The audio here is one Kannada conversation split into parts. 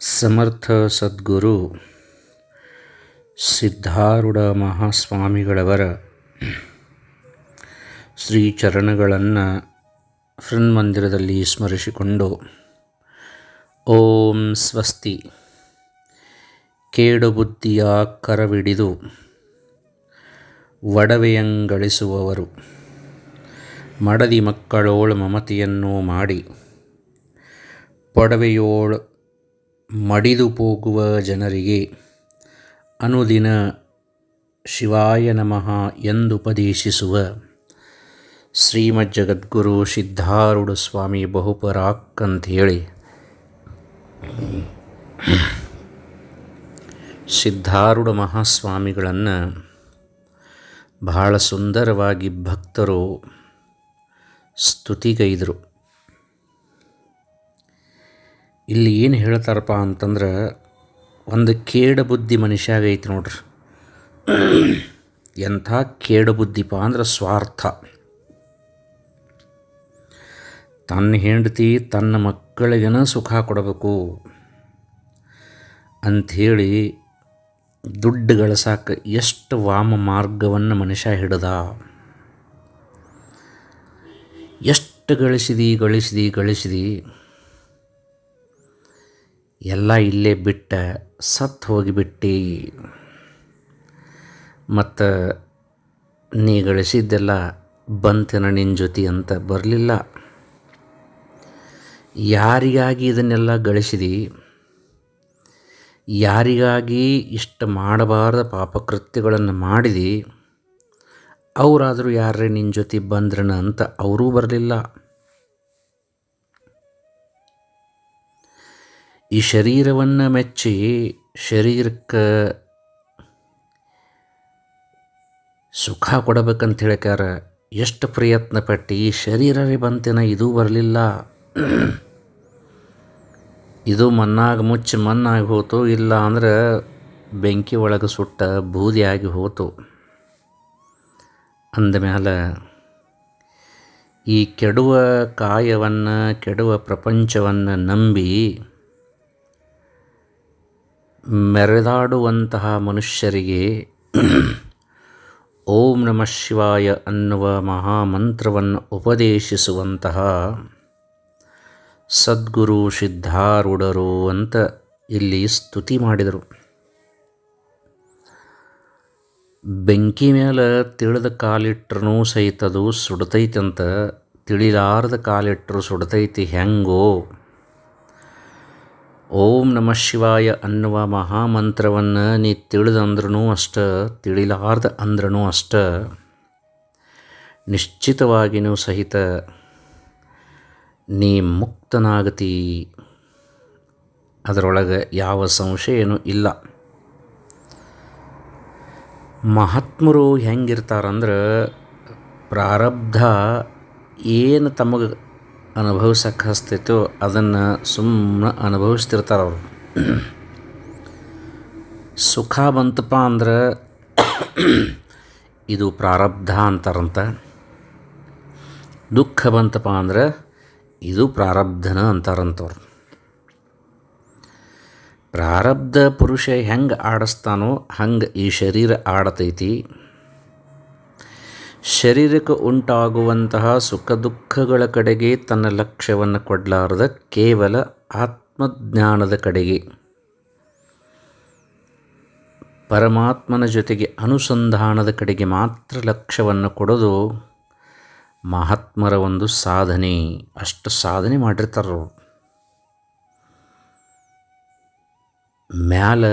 ಸಮರ್ಥ ಸದ್ಗುರು ಸಿದ್ಧಾರೂಢ ಮಹಾಸ್ವಾಮಿಗಳವರ ಶ್ರೀ ಚರಣಗಳನ್ನು ಹೃನ್ಮಂದಿರದಲ್ಲಿ ಸ್ಮರಿಸಿಕೊಂಡು ಓಂ ಸ್ವಸ್ತಿ. ಕೇಡು ಬುದ್ಧಿಯ ಕರವಿಡಿದು ಒಡವೆಯಂಗಳಿಸುವವರು ಮಡದಿ ಮಕ್ಕಳೋಳ ಮಮತಿಯನ್ನು ಮಾಡಿ ಪೊಡವೆಯೋಳು ಮಡಿದು ಹೋಗುವ ಜನರಿಗೆ ಅನುದಿನ ಶಿವಾಯ ನಮಃ ಎಂದುಪದೇಶಿಸುವ ಶ್ರೀಮಜ್ಜಗದ್ಗುರು ಸಿದ್ಧಾರೂಢ ಸ್ವಾಮಿ ಬಹುಪರಾಕ್ ಅಂಥೇಳಿ. ಸಿದ್ಧಾರೂಢ ಮಹಾಸ್ವಾಮಿಗಳನ್ನು ಬಹಳ ಸುಂದರವಾಗಿ ಭಕ್ತರು ಸ್ತುತಿಗೈದರು. ಇಲ್ಲಿ ಏನು ಹೇಳ್ತಾರಪ್ಪ ಅಂತಂದ್ರೆ ಒಂದು ಕೇಡ ಬುದ್ಧಿ ಮನುಷ್ಯಾಗ ಐತಿ ನೋಡ್ರಿ. ಎಂಥ ಕೇಡ ಬುದ್ಧಿಪ ಅಂದ್ರೆ ಸ್ವಾರ್ಥ. ತನ್ನ ಹೆಂಡತಿ ತನ್ನ ಮಕ್ಕಳಿಗೆನ ಸುಖ ಕೊಡಬೇಕು. ಅಂಥೇಳಿ ದುಡ್ಡು ಗಳಿಸಾಕ ಎಷ್ಟು ವಾಮ ಮಾರ್ಗವನ್ನು ಮನುಷ್ಯ ಹಿಡ್ದ. ಎಷ್ಟು ಗಳಿಸಿದಿ ಗಳಿಸಿದಿ ಗಳಿಸಿದಿ. ಎಲ್ಲ ಇಲ್ಲೇ ಬಿಟ್ಟ ಸತ್ತು ಹೋಗಿಬಿಟ್ಟಿ. ಮತ್ತು ನೀ ಗಳಿಸಿದ್ದೆಲ್ಲ ಬಂತೇನ ನಿನ್ನ ಜೊತೆ ಅಂತ ಬರಲಿಲ್ಲ. ಯಾರಿಗಾಗಿ ಇದನ್ನೆಲ್ಲ ಗಳಿಸಿದಿ? ಯಾರಿಗಾಗಿ ಇಷ್ಟ ಮಾಡಬಾರ್ದ ಪಾಪಕೃತ್ಯಗಳನ್ನು ಮಾಡಿದಿ? ಅವರಾದರೂ ಯಾರೇ ನಿನ್ನ ಜೊತೆ ಬಂದ್ರನ ಅಂತ ಅವರೂ ಬರಲಿಲ್ಲ. ಈ ಶರೀರವನ್ನು ಮೆಚ್ಚಿ ಶರೀರಕ್ಕೆ ಸುಖ ಕೊಡಬೇಕಂತ ಹೇಳ್ಯಾರ ಎಷ್ಟು ಪ್ರಯತ್ನ ಪಟ್ಟು ಈ ಶರೀರವೇ ಬಂತೇನ, ಇದೂ ಬರಲಿಲ್ಲ. ಇದು ಮಣ್ಣಾಗ ಮುಚ್ಚಿ ಮಣ್ಣಾಗಿ ಹೋತು ಇಲ್ಲ ಅಂದ್ರೆ ಬೆಂಕಿ ಒಳಗೆ ಸುಟ್ಟ ಬೂದಿಯಾಗಿ ಹೋತು. ಅಂದಮೇಲೆ ಈ ಕೆಡುವ ಕಾಯವನ್ನು, ಕೆಡುವ ಪ್ರಪಂಚವನ್ನು ನಂಬಿ ಮೆರೆದಾಡುವಂತಹ ಮನುಷ್ಯರಿಗೆ ಓಂ ನಮಃ ಶಿವಾಯ ಅನ್ನುವ ಮಹಾಮಂತ್ರವನ್ನು ಉಪದೇಶಿಸುವಂತಹ ಸದ್ಗುರು ಸಿದ್ಧಾರೂಢರು ಅಂತ ಇಲ್ಲಿ ಸ್ತುತಿ ಮಾಡಿದರು. ಬೆಂಕಿ ಮೇಲೆ ತಿಳಿದ ಕಾಲಿಟ್ರೂ ಸಹಿತದು ಸುಡ್ತೈತಂತ, ತಿಳಿಲಾರದ ಕಾಲಿಟ್ಟರು ಸುಡತೈತಿ ಹೆಂಗೋ? ಓಂ ನಮಃ ಶಿವಾಯ ಅನ್ನುವ ಮಹಾಮಂತ್ರವನ್ನು ನೀ ತಿಳಿದಂದ್ರೂ ಅಷ್ಟ, ತಿಳಿಲಾರ್ದ ಅಂದ್ರೂ ಅಷ್ಟ. ನಿಶ್ಚಿತವಾಗಿಯೂ ಸಹಿತ ನೀ ಮುಕ್ತನಾಗತಿ. ಅದರೊಳಗೆ ಯಾವ ಸಂಶಯನೂ ಇಲ್ಲ. ಮಹಾತ್ಮರು ಹೆಂಗಿರ್ತಾರಂದ್ರೆ ಪ್ರಾರಬ್ಧ ಏನು ತಮಗೆ ಅನುಭವಿಸಕ್ಕೆ ಹಸ್ತೈತೋ ಅದನ್ನು ಸುಮ್ಮನೆ ಅನುಭವಿಸ್ತಿರ್ತಾರೆ ಅವರು. ಸುಖ ಬಂತಪ್ಪ ಅಂದ್ರೆ ಇದು ಪ್ರಾರಬ್ಧ ಅಂತಾರಂತ. ದುಃಖ ಬಂತಪ್ಪ ಅಂದ್ರೆ ಇದು ಪ್ರಾರಬ್ಧನ ಅಂತಾರಂತವ್ರು. ಪ್ರಾರಬ್ಧ ಪುರುಷ ಹೆಂಗೆ ಆಡಿಸ್ತಾನೋ ಹಂಗೆ ಈ ಶರೀರ ಆಡತೈತಿ. ಶರೀರಕ್ಕೆ ಉಂಟಾಗುವಂತಹ ಸುಖ ದುಃಖಗಳ ಕಡೆಗೆ ತನ್ನ ಲಕ್ಷ್ಯವನ್ನು ಕೊಡಲಾರದ ಕೇವಲ ಆತ್ಮಜ್ಞಾನದ ಕಡೆಗೆ. ಪರಮಾತ್ಮನ ಜೊತೆಗೆ ಅನುಸಂಧಾನದ ಕಡೆಗೆ ಮಾತ್ರ ಲಕ್ಷ್ಯವನ್ನು ಕೊಡೋದು ಮಹಾತ್ಮರ ಒಂದು ಸಾಧನೆ. ಅಷ್ಟು ಸಾಧನೆ ಮಾಡಿರ್ತಾರವರು ಮ್ಯಾಲ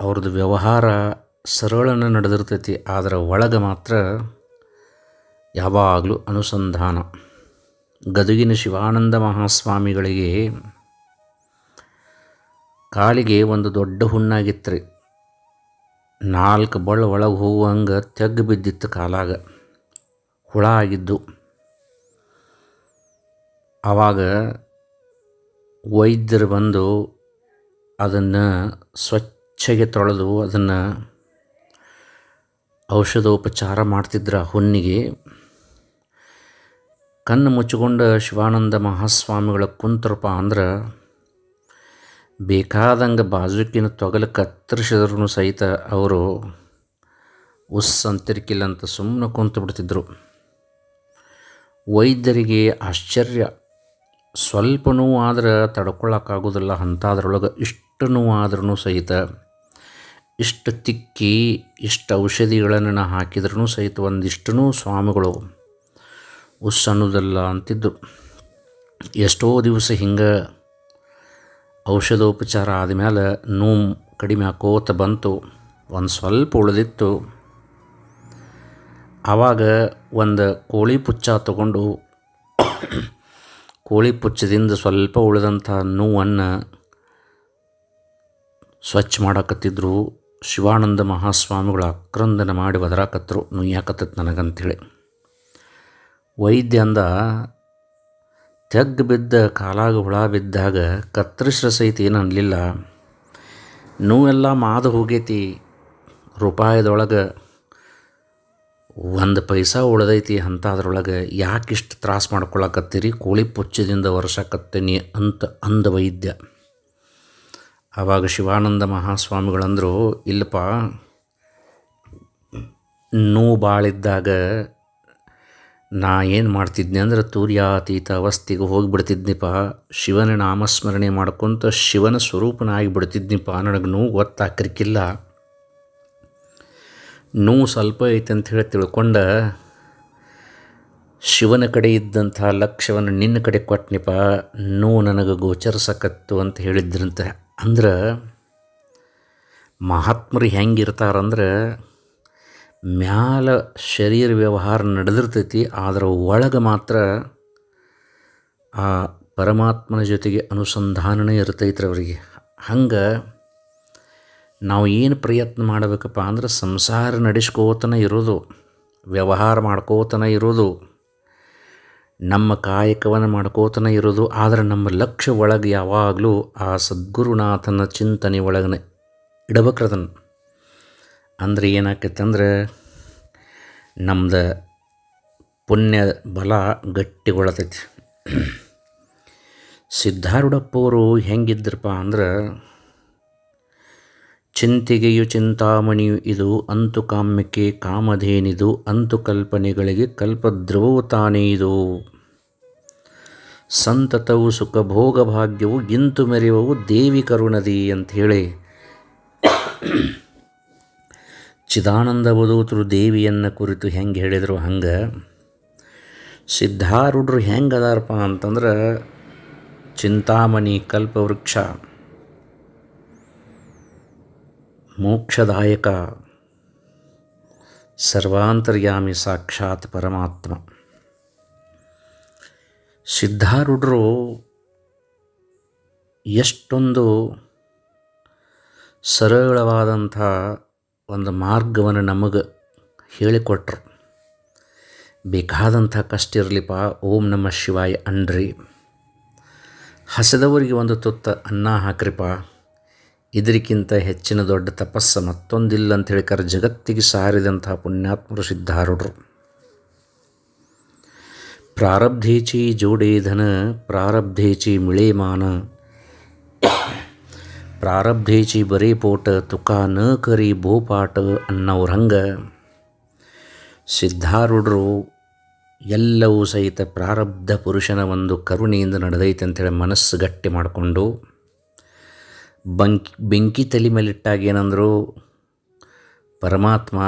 ಅವ್ರದ್ದು ವ್ಯವಹಾರ ಸರಳನ ನಡೆದಿರ್ತೈತಿ, ಆದರೆ ಒಳಗೆ ಮಾತ್ರ ಯಾವಾಗಲೂ ಅನುಸಂಧಾನ. ಗದುಗಿನ ಶಿವಾನಂದ ಮಹಾಸ್ವಾಮಿಗಳಿಗೆ ಕಾಲಿಗೆ ಒಂದು ದೊಡ್ಡ ಹುಣ್ಣಾಗಿತ್ತು ರೀ ನಾಲ್ಕು ಬಳ ಒಳಗೆ ಹೋಗುವಂಗೆ ತೆಗ್ಗು ಬಿದ್ದಿತ್ತು ಕಾಲಾಗ. ಹುಳ ಆಗಿದ್ದು. ಆವಾಗ ವೈದ್ಯರು ಬಂದು ಅದನ್ನು ಸ್ವಚ್ಛಗೆ ತೊಳೆದು ಅದನ್ನು ಔಷಧೋಪಚಾರ ಮಾಡ್ತಿದ್ರ ಹುಣ್ಣಿಗೆ. ಕಣ್ಣು ಮುಚ್ಚಿಕೊಂಡ ಶಿವಾನಂದ ಮಹಾಸ್ವಾಮಿಗಳ ಕುಂತರಪ್ಪ ಅಂದ್ರೆ, ಬೇಕಾದಂಗೆ ಬಾಜುಕಿನ ತೊಗಲು ಕತ್ತರಿಸಿದ್ರು ಸಹಿತ ಅವರು ಉಸ್ ಅಂತಿರ್ಕಿಲ್ಲ ಅಂತ ಸುಮ್ಮನೆ ಕುಂತು ಬಿಡ್ತಿದ್ರು. ವೈದ್ಯರಿಗೆ ಆಶ್ಚರ್ಯ. ಸ್ವಲ್ಪನೂ ಆದ್ರೆ ತಡ್ಕೊಳ್ಳೋಕ್ಕಾಗೋದಿಲ್ಲ ಅಂಥದ್ರೊಳಗೆ ಇಷ್ಟು ನೋವು ಆದ್ರೂ ಸಹಿತ ಇಷ್ಟು ತಿಕ್ಕಿ, ಇಷ್ಟು ಔಷಧಿಗಳನ್ನು ನಾ ಹಾಕಿದ್ರೂ ಸಹಿತ ಒಂದಿಷ್ಟೂ ಸ್ವಾಮಿಗಳು ಅನ್ನೋದಲ್ಲ ಅಂತಿದ್ದು. ಎಷ್ಟೋ ದಿವಸ ಹಿಂಗೆ ಔಷಧೋಪಚಾರ ಆದಮೇಲೆ ನೋವು ಕಡಿಮೆ ಆಕೋತ ಬಂತು. ಒಂದು ಸ್ವಲ್ಪ ಉಳಿದಿತ್ತು. ಆವಾಗ ಒಂದು ಕೋಳಿ ಪುಚ್ಚ ತಗೊಂಡು ಕೋಳಿ ಪುಚ್ಚದಿಂದ ಸ್ವಲ್ಪ ಉಳಿದಂಥ ನೋವನ್ನು ಸ್ವಚ್ಛ ಮಾಡಕತ್ತಿದ್ರು. ಶಿವಾನಂದ ಮಹಾಸ್ವಾಮಿಗಳು ಅಕ್ರಂದನ ಮಾಡಿ ಒದರಾಕತ್ರು ನನಗಂತೇಳಿ. ವೈದ್ಯ ಅಂದ ತೆಗ್ ಬಿದ್ದ ಕಾಲಾಗ ಹುಳ ಬಿದ್ದಾಗ ಕತ್ತರಿಸ್ರ ಸಹಿತ ಏನು ಅನ್ನಲಿಲ್ಲ ನೋವೆಲ್ಲ ಮಾದು ಹೋಗೈತಿ, ರೂಪಾಯದೊಳಗೆ ಒಂದು ಪೈಸಾ ಉಳ್ದೈತಿ ಅಂತ ಯಾಕೆ ಯಾಕಿಷ್ಟು ತ್ರಾಸ ಮಾಡ್ಕೊಳಕತ್ತೀರಿ, ಕೋಳಿ ಪುಚ್ಚದಿಂದ ವರ್ಷಕತ್ತೀನಿ ಅಂತ ಅಂದ ವೈದ್ಯ. ಆವಾಗ ಶಿವಾನಂದ ಮಹಾಸ್ವಾಮಿಗಳಂದರು, ಇಲ್ಲಪ್ಪ ನೋವು ಭಾಳಿದ್ದಾಗ ನಾ ಏನು ಮಾಡ್ತಿದ್ನಿ ಅಂದ್ರೆ ತೂರ್ಯಾತೀತ ಅವಸ್ಥೆಗೆ ಹೋಗಿಬಿಡ್ತಿದ್ನಿಪ್ಪ ಶಿವನ ನಾಮಸ್ಮರಣೆ ಮಾಡ್ಕೊತ ಶಿವನ ಸ್ವರೂಪನಾಗಿ ಬಿಡ್ತಿದ್ನಿಪ್ಪ ನನಗೆ ನೋವು ಗೊತ್ತಾಕ್ರಿಕ್ಕಿಲ್ಲ ನೋವು ಸ್ವಲ್ಪ ಐತೆ ಅಂತ ಹೇಳಿ ತಿಳ್ಕೊಂಡ ಶಿವನ ಕಡೆ ಇದ್ದಂಥ ಲಕ್ಷ್ಯವನ್ನು ನಿನ್ನ ಕಡೆ ಕೊಟ್ಟನಿಪ್ಪ ನೋವು ನನಗೆ ಗೋಚರಿಸಕತ್ತು ಅಂತ ಹೇಳಿದ್ರಂತೆ. ಅಂದ್ರೆ ಮಹಾತ್ಮರು ಹೆಂಗಿರ್ತಾರಂದ್ರೆ ಮ್ಯಾಲ ಶರೀರ ವ್ಯವಹಾರ ನಡೆದಿರ್ತೈತಿ, ಆದರೆ ಒಳಗೆ ಮಾತ್ರ ಆ ಪರಮಾತ್ಮನ ಜೊತೆಗೆ ಅನುಸಂಧಾನನೇ ಇರ್ತೈತ್ರಿ ಅವರಿಗೆ. ಹಂಗೆ ನಾವು ಏನು ಪ್ರಯತ್ನ ಮಾಡಬೇಕಪ್ಪ ಅಂದ್ರೆ ಸಂಸಾರ ನಡೆಸ್ಕೋತನ ಇರೋದು, ವ್ಯವಹಾರ ಮಾಡ್ಕೋತನ ಇರೋದು. ನಮ್ಮ ಕಾಯಕವನ್ನು ಮಾಡ್ಕೋತನ ಇರೋದು, ಆದರೆ ನಮ್ಮ ಲಕ್ಷ್ಯ ಒಳಗೆ ಯಾವಾಗಲೂ ಆ ಸದ್ಗುರುನಾಥನ ಚಿಂತನೆ ಒಳಗನೆ ಇಡಬೇಕ್ರದನ್ನು ಅಂದ್ರೆ ಏನಾಕೈತೆ ನಮ್ದು ಪುಣ್ಯ ಬಲ ಗಟ್ಟಿಗೊಳ್ಳತೈತಿ ಸಿದ್ಧಾರೂಢಪ್ಪವರು ಹೆಂಗಿದ್ರಪ್ಪ ಅಂದ್ರೆ ಚಿಂತೆಗೆಯು ಚಿಂತಾಮಣಿಯು ಇದು, ಅಂತು ಕಾಮ್ಯಕ್ಕೆ ಕಾಮಧೇನಿದು, ಅಂತು ಕಲ್ಪನೆಗಳಿಗೆ ಕಲ್ಪದ್ರವವು ತಾನೇ ಇದು. ಸಂತತವು ಸುಖ ಭೋಗ ಭಾಗ್ಯವು ಗಿಂತು ಮೆರೆಯುವವು ದೇವಿ ಕರುಣದಿ ಅಂಥೇಳಿ. ಚಿದಾನಂದ ಬದೂತರು ದೇವಿಯನ್ನು ಕುರಿತು ಹೆಂಗೆ ಹೇಳಿದರು ಹಂಗೆ? ಸಿದ್ಧಾರೂಢರು ಹೆಂಗೆ ಅದಾರಪ್ಪ ಅಂತಂದ್ರೆ, ಚಿಂತಾಮಣಿ ಕಲ್ಪವೃಕ್ಷ ಮೋಕ್ಷದಾಯಕ. ಸರ್ವಾಂತರ್ಯಾಮಿ ಸಾಕ್ಷಾತ್ ಪರಮಾತ್ಮ. ಸಿದ್ಧಾರೂಢರು ಎಷ್ಟೊಂದು ಸರಳವಾದಂಥ ಒಂದು ಮಾರ್ಗವನ್ನು ನಮಗೆ ಹೇಳಿಕೊಟ್ರು. ಬೇಕಾದಂಥ ಕಷ್ಟ ಇರಲಿಪ್ಪ, ಓಂ ನಮ ಶಿವಾಯ ಅನ್ರಿ ಹಸದವರಿಗೆ ಒಂದು ತುತ್ತ ಅನ್ನ ಹಾಕ್ರಿಪ್ಪ. ಇದಕ್ಕಿಂತ ಹೆಚ್ಚಿನ ದೊಡ್ಡ ತಪಸ್ಸು ಮತ್ತೊಂದಿಲ್ಲ ಅಂತ ಹೇಳಿಕಾರ ಜಗತ್ತಿಗೆ ಸಾರಿದಂತಹ ಪುಣ್ಯಾತ್ಮರು ಸಿದ್ಧಾರೂಢರು. ಪ್ರಾರಬ್ಧೇಚಿ ಜೋಡೇಧನ, ಪ್ರಾರಬ್ಧೇಚಿ ಮಿಳೇಮಾನ, ಪ್ರಾರಬ್ಧೇಚಿ ಬರೇ ಪೋಟ ತುಕ ನ ಕರಿ ಬೋಪಾಟ ಅನ್ನೋರು ಹಂಗೆ ಸಿದ್ಧಾರೂಢರು ಎಲ್ಲವೂ ಸಹಿತ ಪ್ರಾರಬ್ಧ ಪುರುಷನ ಒಂದು ಕರುಣೆಯಿಂದ ನಡೆದೈತೆ ಅಂತೇಳಿ ಮನಸ್ಸು ಗಟ್ಟಿ ಮಾಡಿಕೊಂಡು ಬಂಕಿ, ಬೆಂಕಿ ತಲೆ ಮೇಲಿಟ್ಟಾಗ ಏನಂದರು ಪರಮಾತ್ಮ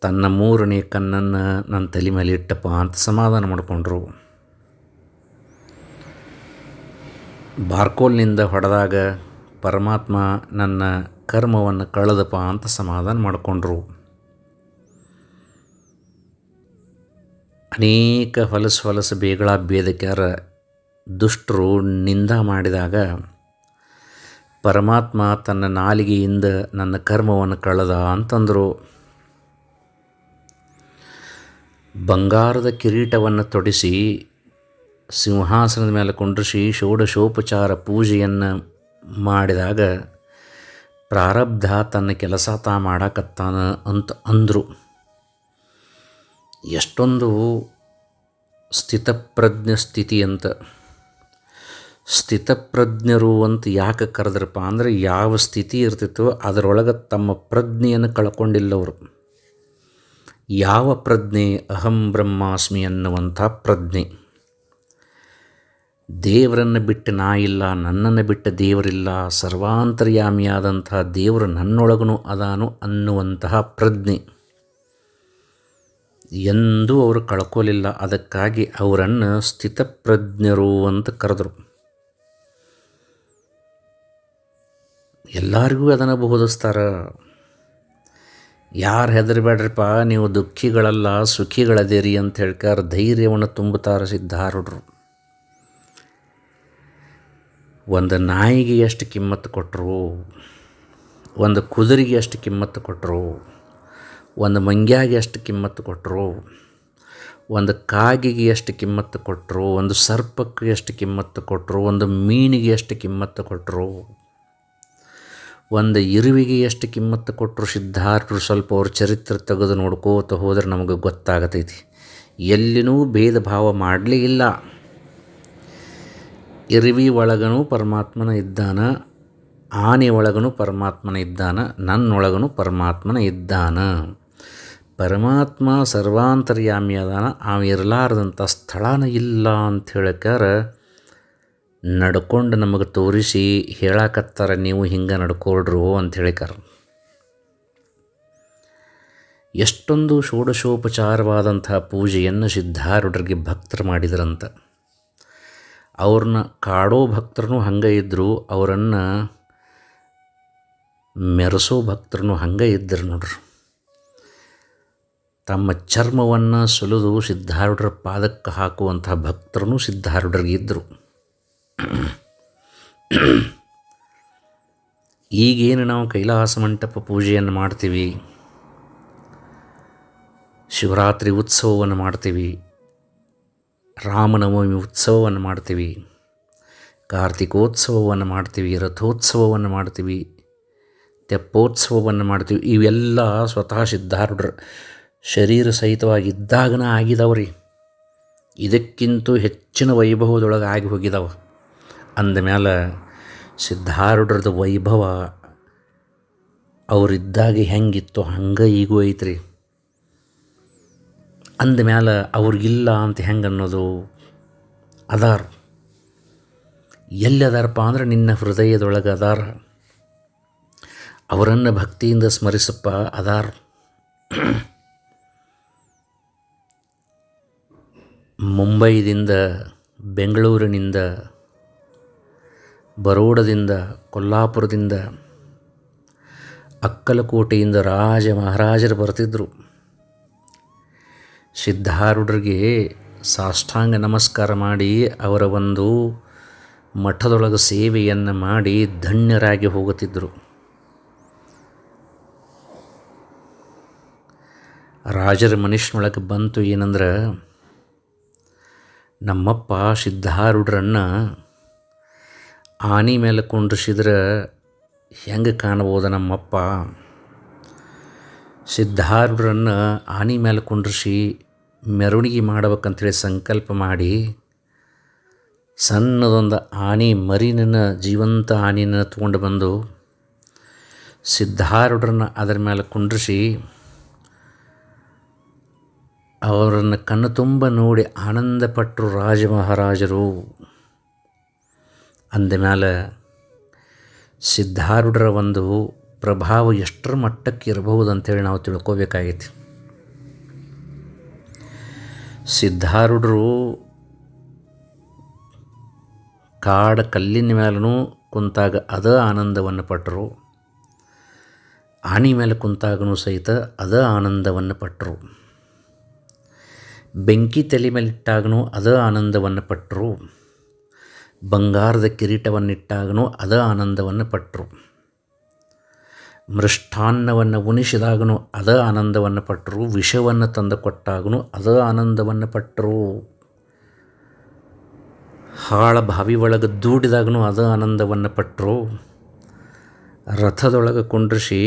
ತನ್ನ ಮೂರನೇ ಕಣ್ಣನ್ನು ನನ್ನ ತಲೆ ಮೇಲೆ ಇಟ್ಟಪ್ಪ ಅಂತ ಸಮಾಧಾನ ಮಾಡಿಕೊಂಡ್ರು. ಬಾರ್ಕೋಲ್ನಿಂದ ಹೊಡೆದಾಗ ಪರಮಾತ್ಮ ನನ್ನ ಕರ್ಮವನ್ನು ಕಳೆದಪ್ಪ ಅಂತ ಸಮಾಧಾನ ಮಾಡಿಕೊಂಡ್ರು. ಅನೇಕ ಹೊಲಸು ಹೊಲಸು ಬೇಗಳ ಬೇದಕ್ಯಾರ ದುಷ್ಟರು ನಿಂದ ಮಾಡಿದಾಗ ಪರಮಾತ್ಮ ತನ್ನ ನಾಲಿಗೆಯಿಂದ ನನ್ನ ಕರ್ಮವನ್ನು ಕಳೆದ ಅಂತಂದರು. ಬಂಗಾರದ ಕಿರೀಟವನ್ನು ತೊಡಿಸಿ ಸಿಂಹಾಸನದ ಮೇಲೆ ಕುಂಡ್ರಿಸಿ ಷೋಡಶೋಪಚಾರ ಪೂಜೆಯನ್ನು ಮಾಡಿದಾಗ ಪ್ರಾರಬ್ಧ ತನ್ನ ಕೆಲಸ ತಾ ಮಾಡಕತ್ತಾನ ಅಂತ ಅಂದರು. ಎಷ್ಟೊಂದು ಸ್ಥಿತಪ್ರಜ್ಞ ಸ್ಥಿತಿ ಅಂತ. ಸ್ಥಿತಪ್ರಜ್ಞರು ಅಂತ ಯಾಕೆ ಕರೆದ್ರಪ್ಪ ಅಂದರೆ ಯಾವ ಸ್ಥಿತಿ ಇರ್ತಿತ್ತೋ ಅದರೊಳಗೆ ತಮ್ಮ ಪ್ರಜ್ಞೆಯನ್ನು ಕಳ್ಕೊಂಡಿಲ್ಲವರು. ಯಾವ ಪ್ರಜ್ಞೆ? ಅಹಂ ಬ್ರಹ್ಮಾಸ್ಮಿ ಅನ್ನುವಂಥ ಪ್ರಜ್ಞೆ. ದೇವರನ್ನು ಬಿಟ್ಟು ನಾ ಇಲ್ಲ, ನನ್ನನ್ನು ಬಿಟ್ಟ ದೇವರಿಲ್ಲ ಸರ್ವಾಂತರ್ಯಾಮಿಯಾದಂತಹ ದೇವರು ನನ್ನೊಳಗೂ ಅದಾನು ಅನ್ನುವಂತಹ ಪ್ರಜ್ಞೆ. ಎಂದೂ ಅವರು ಕಳ್ಕೊಲಿಲ್ಲ, ಅದಕ್ಕಾಗಿ ಅವರನ್ನು ಸ್ಥಿತಪ್ರಜ್ಞರು ಅಂತ ಕರೆದರು. ಎಲ್ಲರಿಗೂ ಅದನ್ನು ಬೋಧಿಸ್ತಾರೆ. ಯಾರು ಹೆದರಬೇಡ್ರಿಪ್ಪ ನೀವು ದುಃಖಿಗಳಲ್ಲ, ಸುಖಿಗಳದಿರಿ ಅಂತ ಹೇಳ್ಕಾರ ಧೈರ್ಯವನ್ನು ತುಂಬುತ್ತಾರೆ ಸಿದ್ಧಾರುಡ್ರು ಒಂದು ನಾಯಿಗೆ ಎಷ್ಟು ಕಿಮ್ಮತ್ತು ಕೊಟ್ಟರು ಒಂದು ಕುದುರೆಗೆ ಎಷ್ಟು ಕಿಮ್ಮತ್ತು ಕೊಟ್ಟರು ಒಂದು ಮಂಗ್ಯಾಗೆ ಎಷ್ಟು ಕಿಮ್ಮತ್ತು ಕೊಟ್ಟರು ಒಂದು ಕಾಗಿಗೆ ಎಷ್ಟು ಕಿಮ್ಮತ್ತು ಕೊಟ್ಟರು ಒಂದು ಸರ್ಪಕ್ಕೆ ಎಷ್ಟು ಕಿಮ್ಮತ್ತು ಕೊಟ್ಟರು ಒಂದು ಮೀನಿಗೆ ಎಷ್ಟು ಕಿಮ್ಮತ್ತು ಕೊಟ್ಟರು ಒಂದು ಇರುವಿಗೆ ಎಷ್ಟು ಕಿಮ್ಮತ್ತು ಕೊಟ್ಟರು ಸಿದ್ಧಾರ್ಥರು ಸ್ವಲ್ಪ ಅವ್ರ ಚರಿತ್ರೆ ತೆಗೆದು ನೋಡ್ಕೋತ ಹೋದ್ರೆ ನಮಗೆ ಗೊತ್ತಾಗತೈತಿ. ಎಲ್ಲಿನೂ ಭೇದ ಭಾವ ಮಾಡಲೇ ಇಲ್ಲ. ಇರುವಿ ಒಳಗನು ಪರಮಾತ್ಮನ ಇದ್ದಾನ, ಆನೆ ಒಳಗನೂ ಪರಮಾತ್ಮನ ಇದ್ದಾನ, ನನ್ನೊಳಗನು ಪರಮಾತ್ಮನ ಇದ್ದಾನ. ಪರಮಾತ್ಮ ಸರ್ವಾಂತರ್ಯಾಮಿ ಅದಾನ, ಅವ ಇರಲಾರ್ದಂಥ ಸ್ಥಳನ ಇಲ್ಲ ಅಂತ ಹೇಳಕ್ಕಾರ ನಡ್ಕೊಂಡು ನಮಗೆ ತೋರಿಸಿ ಹೇಳಕತ್ತಾರ, ನೀವು ಹಿಂಗೆ ನಡ್ಕೊಳ್ರು ಅಂತ ಹೇಳಿಕಾರ ಎಷ್ಟೊಂದು ಷೋಡಶೋಪಚಾರವಾದಂತಹ ಪೂಜೆಯನ್ನು ಸಿದ್ಧಾರೂಢರಿಗೆ ಭಕ್ತರು ಮಾಡಿದ್ರಂತ. ಅವ್ರನ್ನ ಕಾಡೋ ಭಕ್ತರೂ ಹಂಗೆ ಇದ್ದರು ಅವರನ್ನು ಮೆರೆಸೋ ಭಕ್ತರೂ ಹಂಗೆ ಇದ್ದರು ನೋಡ್ರಿ. ತಮ್ಮ ಚರ್ಮವನ್ನು ಸುಲಿದು ಸಿದ್ಧಾರೂಢರ ಪಾದಕ್ಕೆ ಹಾಕುವಂತಹ ಭಕ್ತರೂ ಸಿದ್ಧಾರೂಢರಿಗೆ ಇದ್ದರು ಈಗೇನು ನಾವು ಕೈಲಾಸ ಮಂಟಪ ಪೂಜೆಯನ್ನು ಮಾಡ್ತೀವಿ. ಶಿವರಾತ್ರಿ ಉತ್ಸವವನ್ನು ಮಾಡ್ತೀವಿ. ರಾಮನವಮಿ ಉತ್ಸವವನ್ನು ಮಾಡ್ತೀವಿ. ಕಾರ್ತಿಕೋತ್ಸವವನ್ನು ಮಾಡ್ತೀವಿ, ರಥೋತ್ಸವವನ್ನು ಮಾಡ್ತೀವಿ, ತೆಪ್ಪೋತ್ಸವವನ್ನು ಮಾಡ್ತೀವಿ. ಇವೆಲ್ಲ ಸ್ವತಃ ಸಿದ್ಧಾರೂಢರು ಶರೀರ ಸಹಿತವಾಗಿದ್ದಾಗನ ಆಗಿದವ್ರಿ. ಇದಕ್ಕಿಂತೂ ಹೆಚ್ಚಿನ ವೈಭವದೊಳಗೆ ಆಗಿ ಹೋಗಿದಾವ. ಅಂದಮೇಲೆ ಸಿದ್ಧಾರೂಢರದ ವೈಭವ ಅವರಿದ್ದಾಗ ಹೆಂಗಿತ್ತು ಹಂಗೆ ಈಗೂ ಐತ್ರಿ. ಅಂದಮೇಲೆ ಅವ್ರಿಗಿಲ್ಲ ಅಂತ ಹೆಂಗೆ ಅನ್ನೋದು ಅದಾರ. ಎಲ್ಲಿ ಅದಾರಪ್ಪ ಅಂದ್ರೆ ನಿನ್ನ ಹೃದಯದೊಳಗೆ ಅದಾರ. ಅವರನ್ನು ಭಕ್ತಿಯಿಂದ ಸ್ಮರಿಸಪ್ಪ ಅದಾರ. ಮುಂಬೈದಿಂದ ಬೆಂಗಳೂರಿನಿಂದ ಬರೋಡದಿಂದ, ಕೊಲ್ಲಾಪುರದಿಂದ, ಅಕ್ಕಲಕೋಟೆಯಿಂದ ರಾಜ ಮಹಾರಾಜರು ಬರ್ತಿದ್ದರು ಸಿದ್ಧಾರೂಢರಿಗೆ ಸಾಷ್ಟಾಂಗ ನಮಸ್ಕಾರ ಮಾಡಿ ಅವರ ಒಂದು ಮಠದೊಳಗೆ ಸೇವೆಯನ್ನು ಮಾಡಿ ಧನ್ಯರಾಗಿ ಹೋಗುತ್ತಿದ್ದರು ರಾಜರ ಮನುಷ್ಯನೊಳಗೆ ಬಂತು ಏನಂದ್ರೆ, ನಮ್ಮಪ್ಪ ಸಿದ್ಧಾರೂಢರನ್ನು ಆನೆ ಮೇಲೆ ಕುಂಡ್ರಿಸಿದ್ರೆ ಹೆಂಗೆ ಕಾಣ್ಬೋದು ನಮ್ಮಪ್ಪ? ಸಿದ್ಧಾರೂಢರನ್ನು ಆನೆ ಮೇಲೆ ಕುಂಡ್ರಿಸಿ ಮೆರವಣಿಗೆ ಮಾಡ್ಬೇಕಂಥೇಳಿ ಸಂಕಲ್ಪ ಮಾಡಿ ಸಣ್ಣದೊಂದು ಆನೆ ಮರಿನ ಜೀವಂತ ಆನೆನ ತೊಗೊಂಡು ಬಂದು ಸಿದ್ಧಾರೂಢರನ್ನು ಅದರ ಮೇಲೆ ಕುಂಡ್ರಿಸಿ ಅವರನ್ನು ಕಣ್ಣು ತುಂಬ ನೋಡಿ ಆನಂದಪಟ್ಟರು ರಾಜ ಮಹಾರಾಜರು. ಅಂದಮೇಲೆ ಸಿದ್ಧಾರೂಢರ ಒಂದು ಪ್ರಭಾವ ಎಷ್ಟರ ಮಟ್ಟಕ್ಕೆ ಇರಬಹುದು ಅಂತೇಳಿ ನಾವು ತಿಳ್ಕೊಬೇಕಾಗೈತಿ. ಸಿದ್ಧಾರೂಢರು ಕಾಡ ಕಲ್ಲಿನ ಮೇಲೂ ಕುಂತಾಗ ಅದ ಆನಂದವನ್ನು ಪಟ್ಟರು ಆಣಿ ಮೇಲೆ ಕುಂತಾಗನೂ ಸಹಿತ ಅದ ಆನಂದವನ್ನು ಪಟ್ಟರು ಬೆಂಕಿ ತಲೆ ಮೇಲಿಟ್ಟಾಗನೂ ಅದ ಆನಂದವನ್ನು ಪಟ್ಟರು ಬಂಗಾರದ ಕಿರೀಟವನ್ನಿಟ್ಟಾಗನೂ ಅದ ಆನಂದವನ್ನು ಪಟ್ಟರು ಮೃಷ್ಟಾನ್ನವನ್ನು ಉಣಿಸಿದಾಗನೂ ಅದ ಆನಂದವನ್ನು ಪಟ್ಟರು ವಿಷವನ್ನು ತಂದು ಕೊಟ್ಟಾಗನೂ ಅದ ಆನಂದವನ್ನು ಪಟ್ಟರು ಹಾಳ ಬಾವಿ ಒಳಗೆ ದೂಡಿದಾಗನೂ ಅದ ಆನಂದವನ್ನು ಪಟ್ಟರು ರಥದೊಳಗೆ ಕುಂಡ್ರಿಸಿ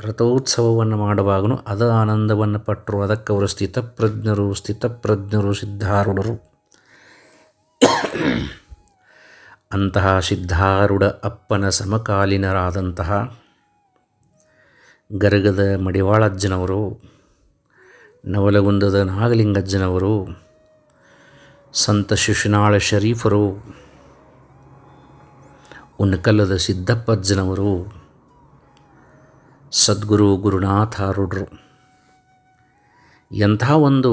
ರಥೋತ್ಸವವನ್ನು ಮಾಡುವಾಗನೂ ಅದ ಆನಂದವನ್ನು ಪಟ್ಟರು ಅದಕ್ಕೆ ಅವರು ಸ್ಥಿತಪ್ರಜ್ಞರು ಸ್ಥಿತಪ್ರಜ್ಞರು, ಸಿದ್ಧಾರೂಢರು. ಅಂತಹ ಸಿದ್ಧಾರೂಢ ಅಪ್ಪನ ಸಮಕಾಲೀನರಾದಂತಹ ಗರಗದ ಮಡಿವಾಳಜ್ಜನವರು, ನವಲಗುಂದದ ನಾಗಲಿಂಗಜ್ಜನವರು, ಸಂತ ಶಿಶುನಾಳ ಶರೀಫರು ಉನ್ನಕಲ್ಲದ ಸಿದ್ದಪ್ಪಜ್ಜನವರು, ಸದ್ಗುರು ಗುರುನಾಥಾರೂಢರು ಎಂಥ ಒಂದು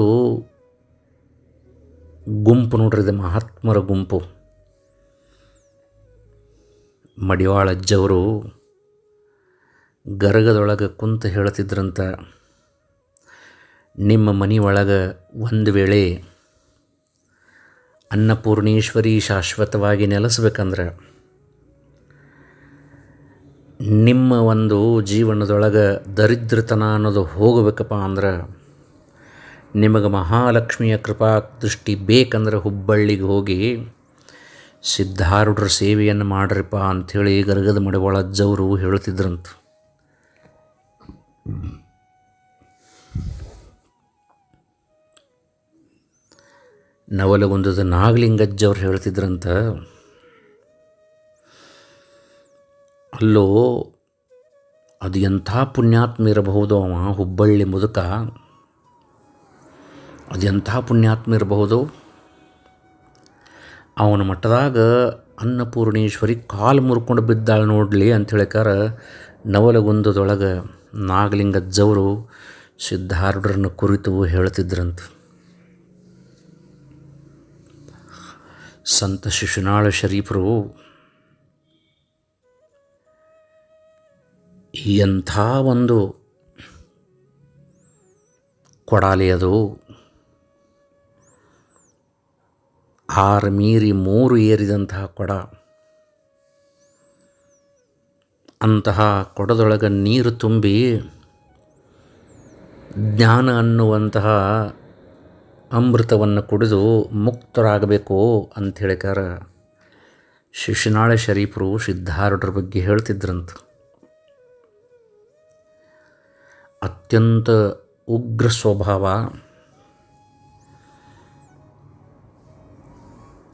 ಗುಂಪು ನೋಡ್ರಿ ಮಹಾತ್ಮರ ಗುಂಪು. ಮಡಿವಾಳಜ್ಜವರು ಗರಗದೊಳಗೆ ಕುಂತು ಹೇಳ್ತಿದ್ರಂತ ನಿಮ್ಮ ಮನೆಯೊಳಗೆ ಒಂದು ವೇಳೆ ಅನ್ನಪೂರ್ಣೇಶ್ವರಿ ಶಾಶ್ವತವಾಗಿ ನೆಲೆಸ್ಬೇಕಂದ್ರೆ, ನಿಮ್ಮ ಒಂದು ಜೀವನದೊಳಗೆ ದರಿದ್ರತನ ಅನ್ನೋದು ಹೋಗಬೇಕಪ್ಪ ಅಂದ್ರೆ, ನಿಮಗೆ ಮಹಾಲಕ್ಷ್ಮಿಯ ಕೃಪಾ ದೃಷ್ಟಿ ಬೇಕಂದ್ರೆ ಹುಬ್ಬಳ್ಳಿಗೆ ಹೋಗಿ ಸಿದ್ಧಾರೂಢರ ಸೇವೆಯನ್ನು ಮಾಡ್ರಿಪ್ಪ ಅಂಥೇಳಿ ಗರಗದ ಮಡಿವಾಳಜ್ಜವರು ಹೇಳ್ತಿದ್ರಂತ. ನವಲಗುಂದದ ನಾಗಲಿಂಗಜ್ಜವ್ರು ಹೇಳ್ತಿದ್ರಂತ. ಅಲ್ಲೋ, ಅದು ಎಂಥ ಪುಣ್ಯಾತ್ಮ ಇರಬಹುದು ಅವ, ಹುಬ್ಬಳ್ಳಿ ಮುದುಕ? ಅದು ಎಂಥ ಪುಣ್ಯಾತ್ಮ ಇರಬಹುದು? ಅವನ ಮಟ್ಟದಾಗ ಅನ್ನಪೂರ್ಣೇಶ್ವರಿ ಕಾಲು ಮುರ್ಕೊಂಡು ಬಿದ್ದಾಳೆ ನೋಡಲಿ ಅಂತ ಹೇಳಿಕಾರ ನವಲಗುಂದದೊಳಗೆ ನಾಗಲಿಂಗಜ್ಜವರು ಸಿದ್ಧಾರೂಢರನ್ನು ಕುರಿತು ಹೇಳ್ತಿದ್ರಂತ. ಸಂತ ಶಿಶುನಾಳ ಶರೀಫರು, ಎಂಥ ಒಂದು ಕೊಡಾಲಿ ಅದು ಆರು ಮೀರಿ ಮೂರು ಏರಿದಂತಹ ಕೊಡ. ಅಂತಹ ಕೊಡದೊಳಗೆ ನೀರು ತುಂಬಿ ಜ್ಞಾನ ಅನ್ನುವಂತಹ ಅಮೃತವನ್ನು ಕುಡಿದು ಮುಕ್ತರಾಗಬೇಕು ಅಂತ ಹೇಳಿಕಾರ ಶಿಶುನಾಳ ಶರೀಫರು ಸಿದ್ಧಾರೂಢರ ಬಗ್ಗೆ ಹೇಳ್ತಿದ್ರಂತ. ಅತ್ಯಂತ ಉಗ್ರ ಸ್ವಭಾವ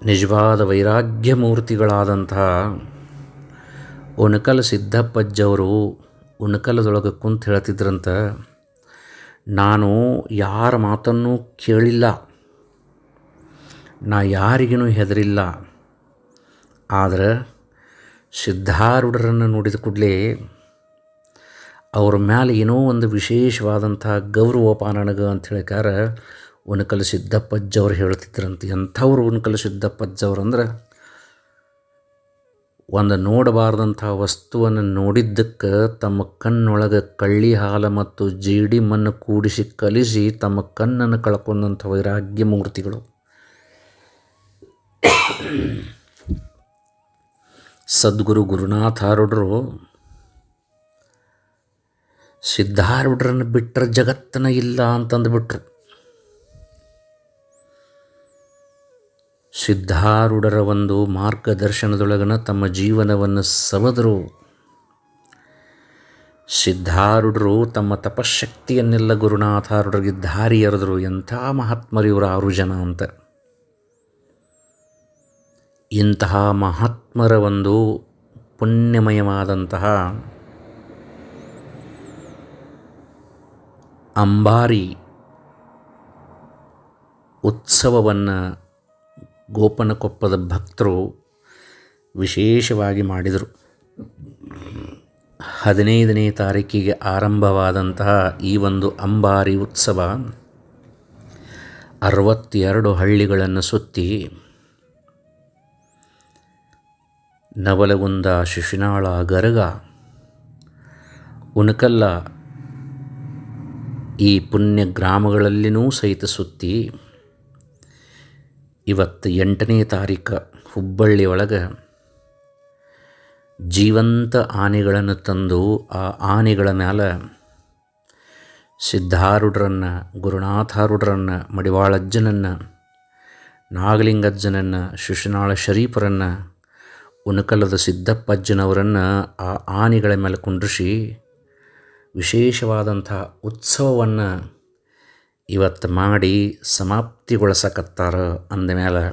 ನಿಜವಾದ ವೈರಾಗ್ಯ ಮೂರ್ತಿಗಳಾದಂತಹ ಉಣಕಲ್ ಸಿದ್ದಪ್ಪಜ್ಜವರು ಉಣಕಲದೊಳಗೆ ಕುಂತು ಹೇಳ್ತಿದ್ರಂತ, ನಾನು ಯಾರ ಮಾತನ್ನು ಕೇಳಿಲ್ಲ. ನಾ ಯಾರಿಗೂ ಹೆದರಿಲ್ಲ. ಆದರೆ ಸಿದ್ಧಾರೂಢರನ್ನು ನೋಡಿದ ಕೂಡಲೇ ಅವ್ರ ಮ್ಯಾಲೆ ಏನೋ ಒಂದು ವಿಶೇಷವಾದಂಥ ಗೌರವಪ ನನಗೆ ಅಂತ ಹೇಳಿಕಾರ ಉಣಕಲ್ ಸಿದ್ದಪ್ಪಜ್ಜವ್ರು ಹೇಳ್ತಿದ್ರಂತೆ. ಎಂಥವ್ರು ಉಣಕಲ್ ಸಿದ್ದಪ್ಪಜ್ಜವ್ರು ಅಂದ್ರೆ, ಒಂದು ನೋಡಬಾರ್ದಂಥ ವಸ್ತುವನ್ನು ನೋಡಿದ್ದಕ್ಕೆ ತಮ್ಮ ಕಣ್ಣೊಳಗೆ ಕಳ್ಳಿ ಹಾಲ ಮತ್ತು ಜೀಡಿ ಮಣ್ಣು ಕೂಡಿಸಿ ಕಲಿಸಿ ತಮ್ಮ ಕಣ್ಣನ್ನು ಕಳ್ಕೊಂಡಂಥ ವೈರಾಗ್ಯ ಮೂರ್ತಿಗಳು. ಸದ್ಗುರು ಗುರುನಾಥಾರೂಢರು ಸಿದ್ಧಾರೂಢರನ್ನು ಬಿಟ್ಟರೆ ಜಗತ್ತನ ಇಲ್ಲ ಅಂತಂದುಬಿಟ್ರು. ಸಿದ್ಧಾರೂಢರ ಒಂದು ಮಾರ್ಗದರ್ಶನದೊಳಗನ ತಮ್ಮ ಜೀವನವನ್ನು ಸವದರು. ಸಿದ್ಧಾರೂಢರು ತಮ್ಮ ತಪಶಕ್ತಿಯನ್ನೆಲ್ಲ ಗುರುನಾಥಾರೂಢರಿಗೆ ದಾರಿ ಎರೆದರು. ಎಂಥ ಮಹಾತ್ಮರಿವರು ಆರು ಜನ ಅಂತ. ಇಂತಹ ಮಹಾತ್ಮರ ಒಂದು ಪುಣ್ಯಮಯವಾದಂತಹ ಅಂಬಾರಿ ಉತ್ಸವವನ್ನು ಗೋಪನಕೊಪ್ಪದ ಭಕ್ತರು ವಿಶೇಷವಾಗಿ ಮಾಡಿದರು. ಹದಿನೈದನೇ ತಾರೀಕಿಗೆ ಆರಂಭವಾದಂತಹ ಈ ಒಂದು ಅಂಬಾರಿ ಉತ್ಸವ ಅರವತ್ತೆರಡು ಹಳ್ಳಿಗಳನ್ನು ಸುತ್ತಿ ನವಲಗುಂದ, ಶಿಶಿನಾಳ, ಗರಗ, ಉಣಕಲ್ಲ ಈ ಪುಣ್ಯ ಗ್ರಾಮಗಳಲ್ಲಿನೂ ಸಹಿತ ಸುತ್ತಿ ಇವತ್ತು ಎಂಟನೇ ತಾರೀಕು ಹುಬ್ಬಳ್ಳಿ ಒಳಗೆ ಜೀವಂತ ಆನೆಗಳನ್ನು ತಂದು ಆ ಆನೆಗಳ ಮೇಲೆ ಸಿದ್ಧಾರೂಢರನ್ನು, ಗುರುನಾಥಾರೂಢರನ್ನು ಮಡಿವಾಳಜ್ಜನನ್ನು ನಾಗಲಿಂಗಜ್ಜನನ್ನು ಶಿಶುನಾಳ ಶರೀಫರನ್ನು ಉನಕಲದ ಸಿದ್ದಪ್ಪಜ್ಜನವರನ್ನು ಆ ಆನೆಗಳ ಮೇಲೆ ಕುಂಡ್ರಿಸಿ ವಿಶೇಷವಾದಂಥ ಉತ್ಸವವನ್ನು ಇವತ್ತು ಮಾಡಿ ಸಮಾಪ್ತಿಗೊಳಿಸಕತ್ತಾರ ಅಂದಮೇಲೆ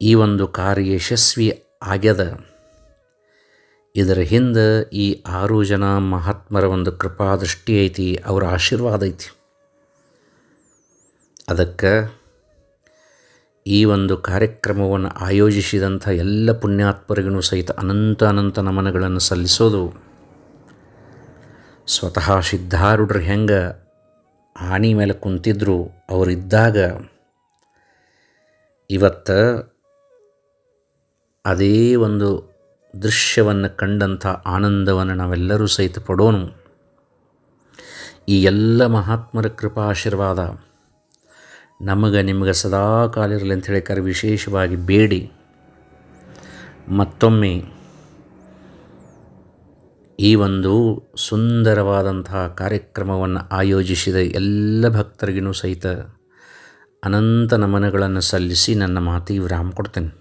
ಈ ಒಂದು ಕಾರ್ಯ ಯಶಸ್ವಿ ಆಗ್ಯದ. ಇದರ ಹಿಂದೆ ಈ ಆರು ಜನ ಮಹಾತ್ಮರ ಒಂದು ಕೃಪಾ ದೃಷ್ಟಿ ಐತಿ, ಅವರ ಆಶೀರ್ವಾದ ಐತಿ. ಅದಕ್ಕೆ ಈ ಒಂದು ಕಾರ್ಯಕ್ರಮವನ್ನು ಆಯೋಜಿಸಿದಂಥ ಎಲ್ಲ ಪುಣ್ಯಾತ್ಮರಿಗೂ ಸಹಿತ ಅನಂತ ಅನಂತ ನಮನಗಳನ್ನು ಸಲ್ಲಿಸೋದು ಸ್ವತಃ ಸಿದ್ಧಾರೂಢರು ಹೆಂಗೆ ಆಣಿ ಮೇಲೆ ಕುಂತಿದ್ರು, ಅವರಿದ್ದಾಗ ಇವತ್ತು ಅದೇ ಒಂದು ದೃಶ್ಯವನ್ನು ಕಂಡಂಥ ಆನಂದವನ್ನು ನಾವೆಲ್ಲರೂ ಸಹಿತ ಪಡೋನು. ಈ ಎಲ್ಲ ಮಹಾತ್ಮರ ಕೃಪಾ ಆಶೀರ್ವಾದ ನಮಗೆ ನಿಮಗೆ ಸದಾ ಕಾಲಿರಲಿ ಅಂತ ಹೇಳಿಕರೆ ವಿಶೇಷವಾಗಿ ಬೇಡಿ. ಮತ್ತೊಮ್ಮೆ ಈ ಒಂದು ಸುಂದರವಾದಂತಹ ಕಾರ್ಯಕ್ರಮವನ್ನು ಆಯೋಜಿಸಿದ ಎಲ್ಲ ಭಕ್ತರಿಗೂ ಸಹಿತ ಅನಂತ ನಮನಗಳನ್ನು ಸಲ್ಲಿಸಿ ನನ್ನ ಮಾತಿಗೆ ವಿರಾಮ ಕೊಡ್ತೇನೆ.